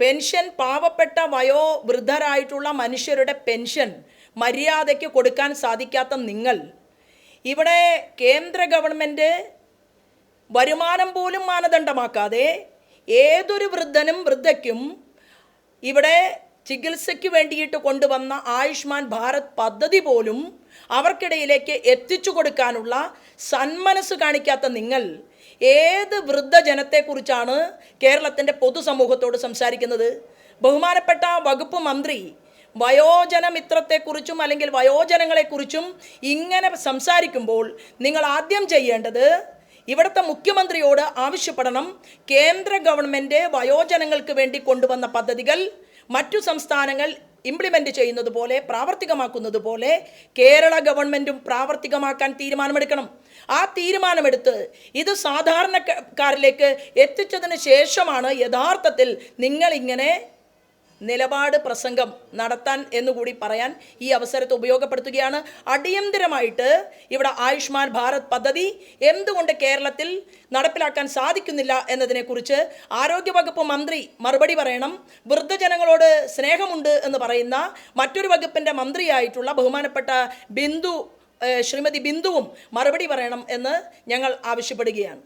Pension പാവപ്പെട്ട വയോവൃദ്ധരായിട്ടുള്ള മനുഷ്യരുടെ pension മര്യാദയ്ക്ക് കൊടുക്കാൻ സാധിക്കാത്ത നിങ്ങൾ. ഇവിടെ കേന്ദ്ര ഗവൺമെന്റ് വരുമാനം പോലും മാനദണ്ഡമാക്കാതെ ഏതൊരു വൃദ്ധനും വൃദ്ധയ്ക്കും ഇവിടെ ചികിത്സയ്ക്ക് വേണ്ടിയിട്ട് കൊണ്ടുവന്ന ആയുഷ്മാൻ ഭാരത് പദ്ധതി പോലും അവർക്കിടയിലേക്ക് എത്തിച്ചു കൊടുക്കാനുള്ള സന്മനസ് കാണിക്കാത്ത നിങ്ങൾ ഏത് വൃദ്ധജനത്തെക്കുറിച്ചാണ് കേരളത്തിന്റെ പൊതുസമൂഹത്തോട് സംസാരിക്കുന്നത്? ബഹുമാനപ്പെട്ട വകുപ്പ് മന്ത്രി വയോജന മിത്രത്തെക്കുറിച്ചും അല്ലെങ്കിൽ വയോജനങ്ങളെക്കുറിച്ചും ഇങ്ങനെ സംസാരിക്കുമ്പോൾ നിങ്ങൾ ആദ്യം ചെയ്യേണ്ടത് ഇവിടുത്തെ മുഖ്യമന്ത്രിയോട് ആവശ്യപ്പെടണം. കേന്ദ്ര ഗവൺമെന്റ് വയോജനങ്ങൾക്ക് വേണ്ടി കൊണ്ടുവന്ന പദ്ധതികൾ മറ്റു സംസ്ഥാനങ്ങൾ ഇംപ്ലിമെന്റ് ചെയ്യുന്നത് പോലെ പ്രാവർത്തികമാക്കുന്നത് പോലെ കേരള ഗവൺമെന്റും പ്രാവർത്തികമാക്കാൻ തീരുമാനമെടുക്കണം. ആ തീരുമാനമെടുത്ത് ഇത് സാധാരണക്കാരിലേക്ക് എത്തിച്ചതിന് ശേഷമാണ് യഥാർത്ഥത്തിൽ നിങ്ങളിങ്ങനെ നിലപാട് പ്രസംഗം നടത്താൻ എന്നുകൂടി പറയാൻ ഈ അവസരത്തെ ഉപയോഗപ്പെടുത്തുകയാണ്. അടിയന്തരമായിട്ട് ഇവിടെ ആയുഷ്മാൻ ഭാരത് പദ്ധതി എന്തുകൊണ്ട് കേരളത്തിൽ നടപ്പിലാക്കാൻ സാധിക്കുന്നില്ല എന്നതിനെക്കുറിച്ച് ആരോഗ്യവകുപ്പ് മന്ത്രി മറുപടി പറയണം. വൃദ്ധജനങ്ങളോട് സ്നേഹമുണ്ട് എന്ന് പറയുന്ന മറ്റൊരു വകുപ്പിന്റെ മന്ത്രിയായിട്ടുള്ള ബഹുമാനപ്പെട്ട ബിന്ദു ശ്രീമതി ബിന്ദുവും മറുപടി പറയണം എന്ന് ഞങ്ങൾ ആവശ്യപ്പെടുകയാണ്.